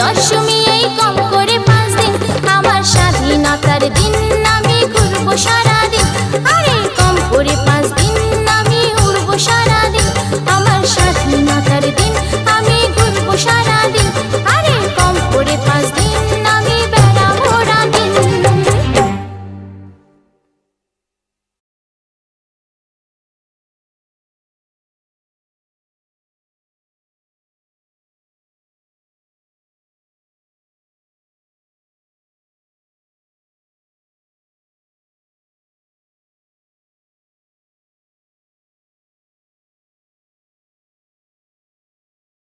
দশমী এই কম করে পাঁচ দিন। আমার স্বাধীনতার দিন